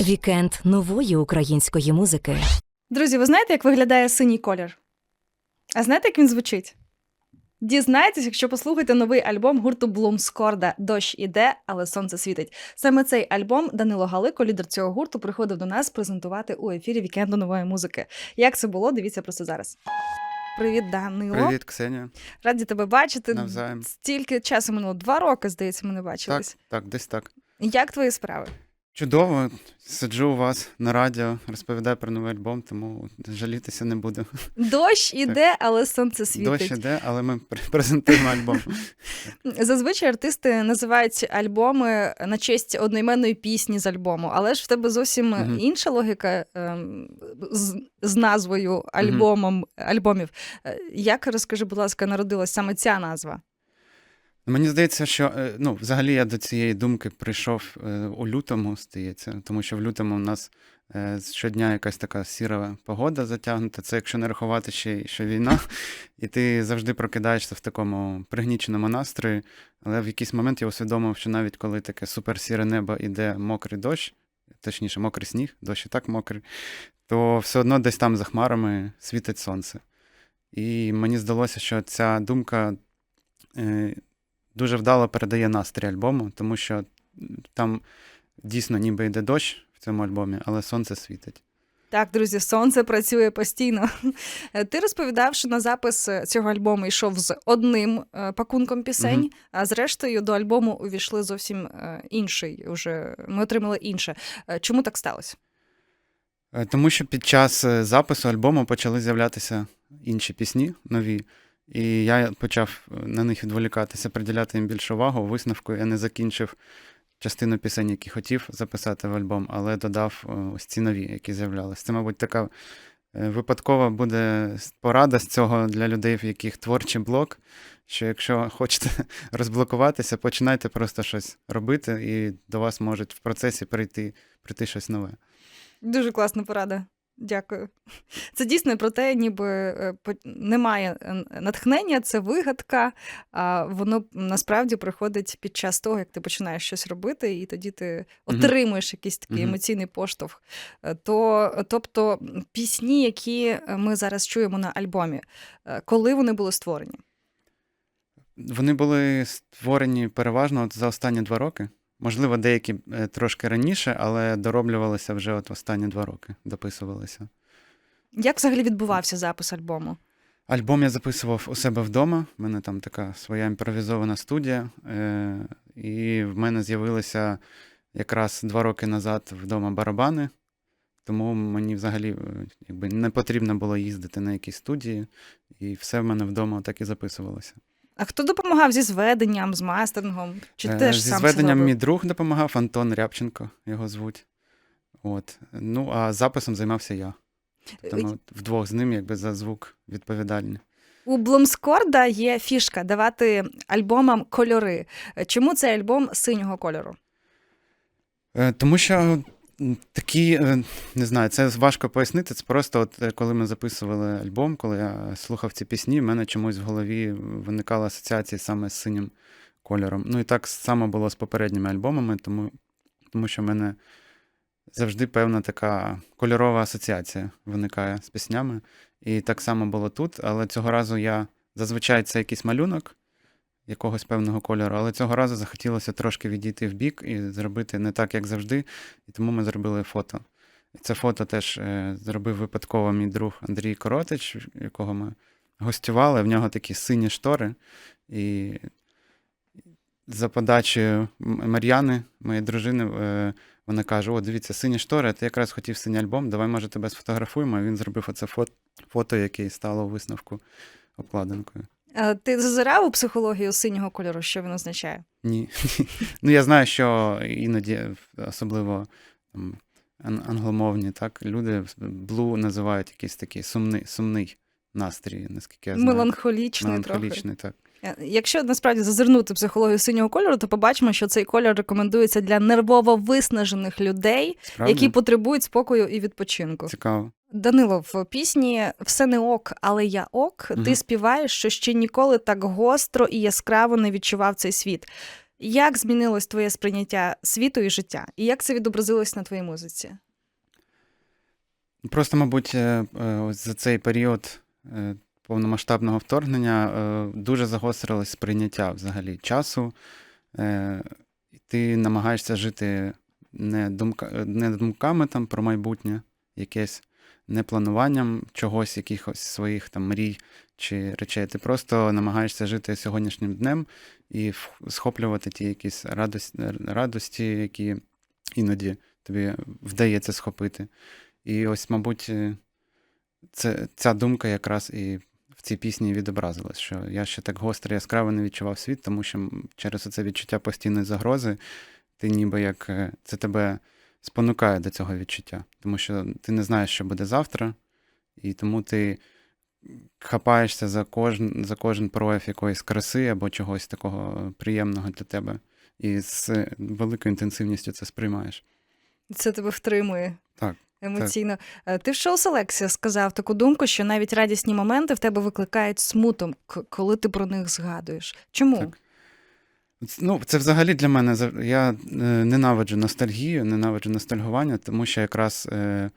Вікенд нової української музики. Друзі, ви знаєте, як виглядає синій колір? А знаєте, як він звучить? Дізнаєтесь, якщо послухаєте новий альбом гурту Блумскорда Дощ іде, але сонце світить. Саме цей альбом Данило Галико, лідер цього гурту, приходив до нас презентувати у ефірі вікенду нової музики. Як це було? Дивіться просто зараз. Привіт, Данило. Привіт, Ксенія. Раді тебе бачити. Навзаєм. Стільки часу минуло. Два роки, здається, ми не Так, бачились. так, десь так. Як твої справи? Чудово, сиджу у вас на радіо, розповідаю про новий альбом, тому жалітися не буду. Дощ іде, але сонце світить. Дощ іде, але ми презентуємо альбом. Зазвичай артисти називають альбоми на честь одноіменної пісні з альбому, але ж в тебе зовсім Мгм. інша логіка ем, з, з назвою альбомом альбомів. Е, Як розкажи, будь ласка, народилась саме ця назва? Мені здається, що е, ну, взагалі я до цієї думки прийшов е, у лютому, здається, тому що в лютому у нас е, щодня якась така сіра погода затягнута. Це якщо не рахувати ще, що війна, і ти завжди прокидаєшся в такому пригніченому настрої. Але в якийсь момент я усвідомив, що навіть коли таке суперсіре небо іде мокрий дощ, точніше, мокрий сніг, дощ і так мокрий, то все одно десь там за хмарами світить сонце. І мені здалося, що ця думка. Дуже вдало передає настрій альбому, тому що там дійсно ніби йде дощ в цьому альбомі, але сонце світить. Так, друзі, сонце працює постійно. Ти розповідав, що на запис цього альбому йшов з одним е, пакунком пісень, Мгм. а зрештою до альбому увійшли зовсім е, інший. Уже ми отримали інше. Е, Чому так сталося? Тому що під час запису альбому почали з'являтися інші пісні нові, і я почав е, на них відволікатися, приділяти їм більше увагу. Висновку я не закінчив частину пісень, які хотів записати в альбом, але додав е, ось ці нові, які з'являлися. Це, мабуть, така е, випадкова буде порада з цього для людей, в яких творчий блок. Що якщо хочете розблокуватися, починайте просто щось робити, і до вас можуть в процесі прийти, прийти щось нове. Дуже класна порада. Дякую. Це дійсно про те, ніби е, немає е, натхнення, це вигадка, а воно насправді приходить під час того, як ти починаєш щось робити, і тоді ти отримуєш якийсь такий емоційний поштовх. Е, То, тобто пісні, які ми зараз чуємо на альбомі, коли вони були створені? Вони були створені переважно за останні два роки. Можливо, деякі е, трошки раніше, але дороблювалися вже от останні два роки, дописувалися. Як взагалі відбувався запис альбому? Альбом я записував у себе вдома. У мене там така своя імпровізована студія. Е- і в мене з'явилися якраз два роки назад вдома барабани. Тому мені взагалі е, якби, не потрібно було їздити на якісь студії, і все в мене вдома так і записувалося. А хто допомагав зі зведенням, з мастерингом? Чи Е, теж Зі сам зведенням мій друг допомагав, Антон Рябченко його звуть. От. Ну, а записом займався я. Тобто ми вдвох з ним якби за звук відповідальні. У Блумскорда є фішка давати альбомам кольори. Чому цей альбом синього кольору? Е, Тому що такі, е, не знаю, це важко пояснити. Це просто, от е, коли ми записували альбом, коли я слухав ці пісні, в мене чомусь в голові виникала асоціація саме з синім кольором. Ну і так само було з попередніми альбомами, тому, тому що в мене завжди певна така кольорова асоціація виникає з піснями. І так само було тут, але цього разу я зазвичай це якийсь малюнок якогось певного кольору, але цього разу захотілося трошки відійти в бік і зробити не так, як завжди. І тому ми зробили фото. Це фото теж е, зробив випадково мій друг Андрій Коротич, якого ми гостювали. В нього такі сині штори. І за подачею Мар'яни, моєї дружини, е, вона каже: О, дивіться, сині штори, ти якраз хотів синій альбом, давай, може, тебе сфотографуємо. Він зробив оце фото, фото яке стало у висновку обкладинкою. Е, Ти зазирав у психологію синього кольору, що він означає? Ні. ну, я знаю, що іноді, особливо там, англомовні, так, люди блу називають якийсь такий сумний, сумний настрій, наскільки я знаю. Меланхолічний, трохи. Так. Е, Якщо насправді зазирнути в психологію синього кольору, то побачимо, що цей кольор рекомендується для нервово виснажених людей, Справді? які потребують спокою і відпочинку. Цікаво. Данило, в пісні Все не ок, але я ок. Ти співаєш, що ще ніколи так гостро і яскраво не відчував цей світ. Як змінилось твоє сприйняття світу і життя? І як це відобразилось на твоїй музиці? Просто, мабуть, е, е, за цей період е, повномасштабного вторгнення дуже загострилось сприйняття взагалі часу. Ти намагаєшся жити не, думка, не думками там про майбутнє, якесь, не плануванням чогось, якихось своїх там мрій чи речей. Ти просто намагаєшся жити сьогоднішнім днем і схоплювати ті якісь радості, які іноді тобі вдається схопити. І ось, мабуть, е, це, ця думка якраз і в цій пісні відобразилась, що я ще так гостро яскраво не відчував світ, тому що через це відчуття постійної загрози, ти ніби як е, це тебе спонукає до цього відчуття, тому що ти не знаєш, що буде завтра, і тому ти хапаєшся за кожен, за кожен прояв якоїсь краси або чогось такого приємного для тебе. І з великою інтенсивністю це сприймаєш. Це тебе втримує. Так, Емоційно. Е, Ти в шоу Селексія сказав таку думку, що навіть радісні моменти в тебе викликають смуток, коли ти про них згадуєш. Чому? Так. Ну, це взагалі для мене я е, ненавиджу ностальгію, ненавиджу ностальгування, тому що якраз е,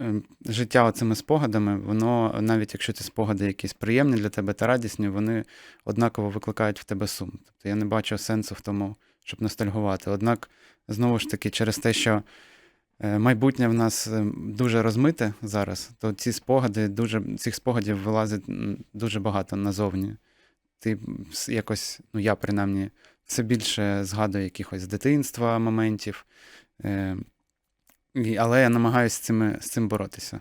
е, життя оцими спогадами, воно, навіть якщо ці спогади якісь приємні для тебе та радісні, вони однаково викликають в тебе сум. Тобто я не бачу сенсу в тому, щоб ностальгувати. Однак, знову ж таки, через те, що е, майбутнє в нас е, дуже розмите зараз, то ці спогади, дуже, цих спогадів вилазить дуже багато назовні ти якось, ну я принаймні, все більше згадую якихось з дитинства моментів. Е, але я намагаюся з, цими, з цим боротися.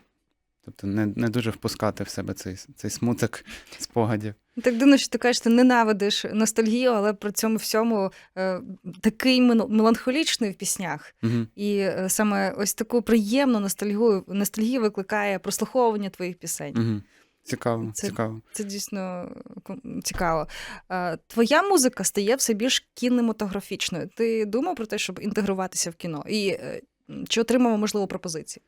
Тобто не, не дуже впускати в себе цей, цей смуток спогадів. Так дивно, що ти кажеш, ти ненавидиш ностальгію, але при цьому всьому е, такий меланхолічний в піснях. Угу. І е, саме ось таку приємну ностальгію, ностальгію викликає прослуховування твоїх пісень. Угу. Цікаво, Це- цікаво. Це дійсно цікаво. Твоя музика стає все більш кінематографічною. Ти думав про те, щоб інтегруватися в кіно? І е, чи отримав, можливо, пропозиції?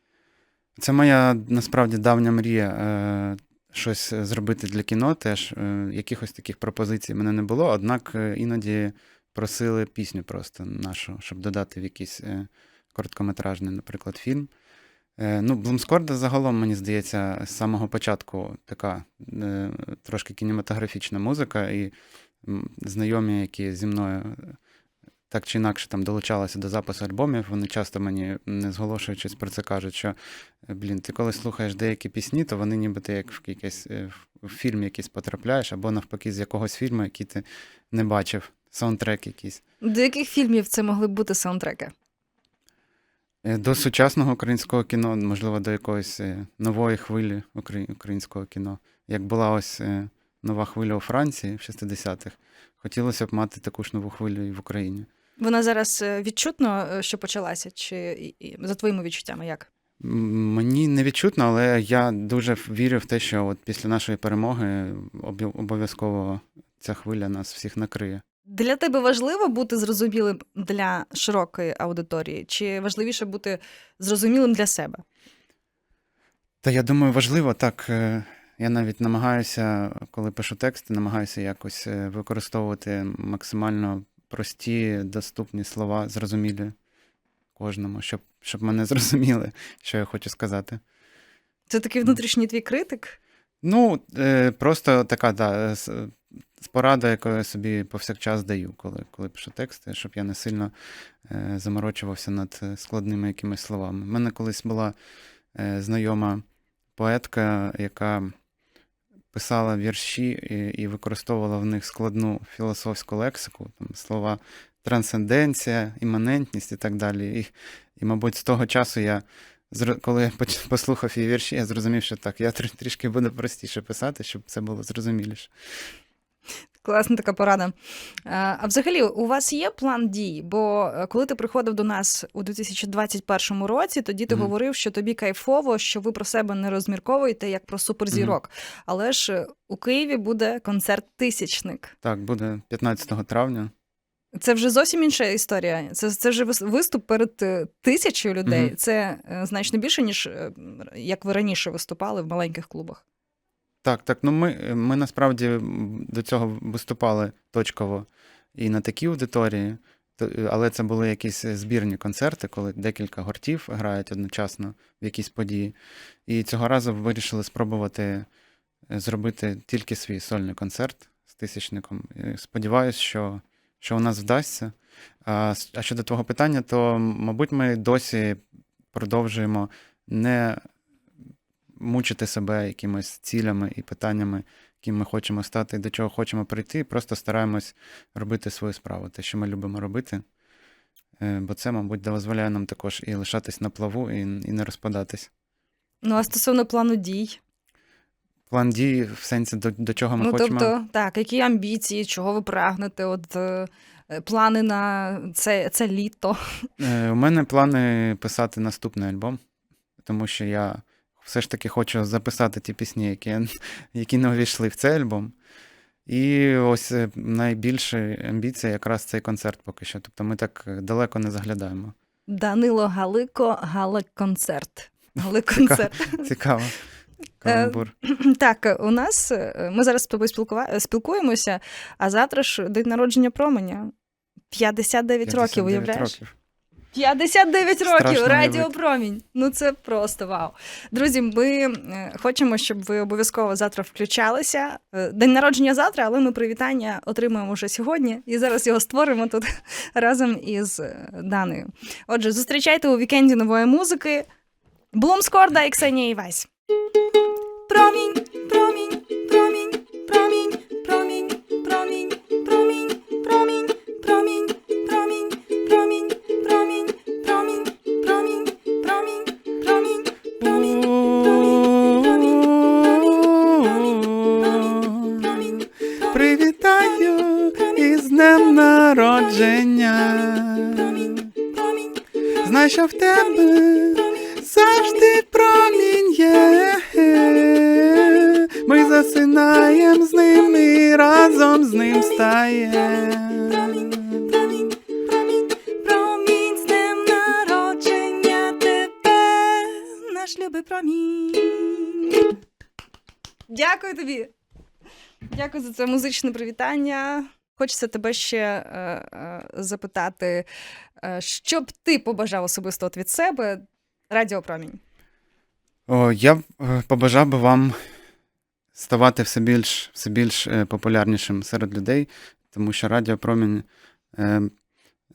Це моя насправді давня мрія е, щось зробити для кіно. Теж е, якихось таких пропозицій мене не було, однак іноді просили пісню просто нашу, щоб додати в якийсь короткометражний, наприклад, фільм. Е, ну, Блумскорда загалом, мені здається, з самого початку така е, трошки кінематографічна музика, і знайомі, які зі мною так чи інакше там долучалися до запису альбомів, вони часто мені, не зголошуючись про це, кажуть, що Е, Блін, ти коли слухаєш деякі пісні, то вони ніби ти як в якийсь в фільм якийсь потрапляєш, або навпаки з якогось фільму, який ти не бачив, саундтрек якийсь. До яких фільмів це могли б бути саундтреки? Е, До сучасного українського кіно, можливо, до якоїсь е, нової хвилі українського кіно. Як була ось е, нова хвиля у Франції в 60-х, хотілося б мати таку ж нову хвилю і в Україні. Вона зараз відчутно, що почалася, чи за твоїми відчуттями як? Мені не відчутно, але я дуже вірю в те, що от після нашої перемоги обов'язково ця хвиля нас всіх накриє. Для тебе важливо бути зрозумілим для широкої аудиторії, чи важливіше бути зрозумілим для себе? Та я думаю, важливо так. е, Я навіть намагаюся, коли пишу тексти, намагаюся якось е, використовувати максимально прості, доступні слова, зрозумілі кожному, щоб, щоб мене зрозуміли, що я хочу сказати. Це такий внутрішній твій критик? Ну, е, просто така, да, порада, яку я собі повсякчас даю, коли, коли пишу тексти, щоб я не сильно е, заморочувався над е, складними якимись словами. У мене колись була е, знайома поетка, яка писала вірші і, і використовувала в них складну філософську лексику, там слова трансценденція, іманентність і так далі. І, і мабуть, з того часу я коли я послухав її вірші, я зрозумів, що так, я трішки буду простіше писати, щоб це було зрозуміліше. Класна така порада. А а взагалі, у вас є план дій? Бо е, коли ти приходив до нас у 2021 році, тоді ти Мгм. говорив, що тобі кайфово, що ви про себе не розмірковуєте як про суперзірок. Але ж е, у Києві буде концерт тисячник. Так, буде 15 травня. Це вже зовсім інша історія. Це, це вже вис- виступ перед е, тисячою людей. Мгм. Це е, значно більше, ніж е, як ви раніше виступали в маленьких клубах. Так, так. Ну ми, ми насправді до цього виступали точково і на такі аудиторії. Але це були якісь збірні концерти, коли декілька гуртів грають одночасно в якісь події. І цього разу вирішили спробувати е, зробити тільки свій сольний концерт з тисячником. Сподіваюсь, що, що у нас вдасться. А, а щодо твого питання, то, мабуть, ми досі продовжуємо не мучити себе якимись цілями і питаннями, ким ми хочемо стати, до чого хочемо прийти. Просто стараємось робити свою справу, те, що ми любимо робити. Е, Бо це, мабуть, дозволяє нам також і лишатись на плаву, і, і не розпадатись. Ну, а стосовно плану дій. План дій в сенсі до, до чого ми ну, хочемо. тобто, так, які амбіції, чого ви прагнете? От е, е, плани на це, це літо. Е, У мене плани писати наступний альбом, тому що я все ж таки хочу записати ті пісні, які, які не увійшли в цей альбом. І ось е, найбільша амбіція якраз цей концерт поки що. Тобто ми так далеко не заглядаємо. Данило Галико, Галик-концерт. Галик-концерт. Цікаво. Е, Каламбур. Так, у нас е, ми зараз з тобою спілкуємося, а завтра ж день народження променя. 59, років, 59 уявляєш? років. 59 років Страшно Радіо. Промінь. Ну це просто вау. Друзі, ми е, хочемо, щоб ви обов'язково завтра включалися. Е, День народження завтра, але ми привітання отримаємо вже сьогодні. І зараз його створимо тут разом із е, Даною. Отже, зустрічайте у вікенді нової музики. Блумскорда і Ксенія Івась. Промінь, тебе завжди промінь є. Ми засинаєм з ним і разом з ним стаєм. Промінь, з днем народження тебе, наш любий промінь. Дякую тобі. Дякую за це музичне привітання. Хочеться тебе ще е, е, запитати, е, що б ти побажав особисто від себе Радіо Промінь. О, я б е, побажав би вам ставати все більш, все більш е, популярнішим серед людей, тому що Радіо Промінь е,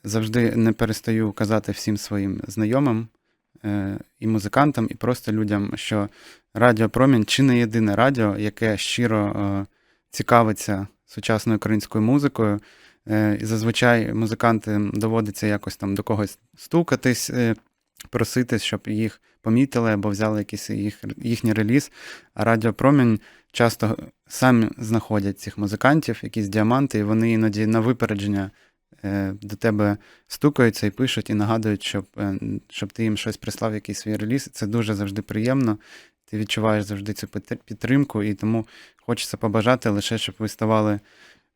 завжди не перестаю казати всім своїм знайомим е, і музикантам, і просто людям, що Радіо Промінь чи не єдине радіо, яке щиро е, цікавиться сучасною українською музикою. Е, і зазвичай музикантам доводиться якось там до когось стукатись, е, проситись, щоб їх помітили або взяли якийсь їх, їхній реліз. А Радіо Промінь часто самі знаходять цих музикантів, якісь діаманти, і вони іноді на випередження е, до тебе стукаються і пишуть, і нагадують, щоб, щоб ти їм щось прислав, якийсь свій реліз. Це дуже завжди приємно. Ти відчуваєш завжди цю підтримку, і тому хочеться побажати лише, щоб ви ставали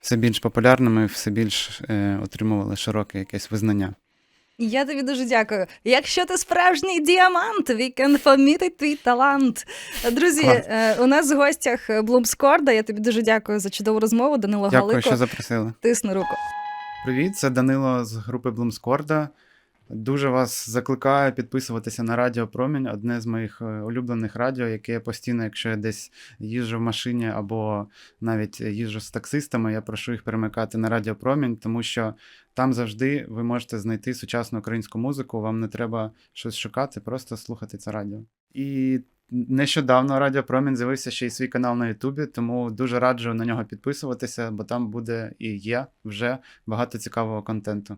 все більш популярними, все більш е, отримували широке якесь визнання. Я тобі дуже дякую. Якщо ти справжній діамант, we can помітити твій талант. Друзі, Клас. е, у нас в гостях Блумскорда. Я тобі дуже дякую за чудову розмову. Данило Дякую, Галико. що запросили. Тисну руку. Привіт, це Данило з групи Блумскорда. Дуже вас закликаю підписуватися на Радіо Промінь, одне з моїх е, улюблених радіо, яке я постійно, якщо я десь їжджу в машині або навіть їжджу з таксистами, я прошу їх перемикати на Радіо Промінь, тому що там завжди ви можете знайти сучасну українську музику, вам не треба щось шукати, просто слухати це радіо. І нещодавно Радіо Промінь з'явився ще й свій канал на Ютубі, тому дуже раджу на нього підписуватися, бо там буде і є вже багато цікавого контенту.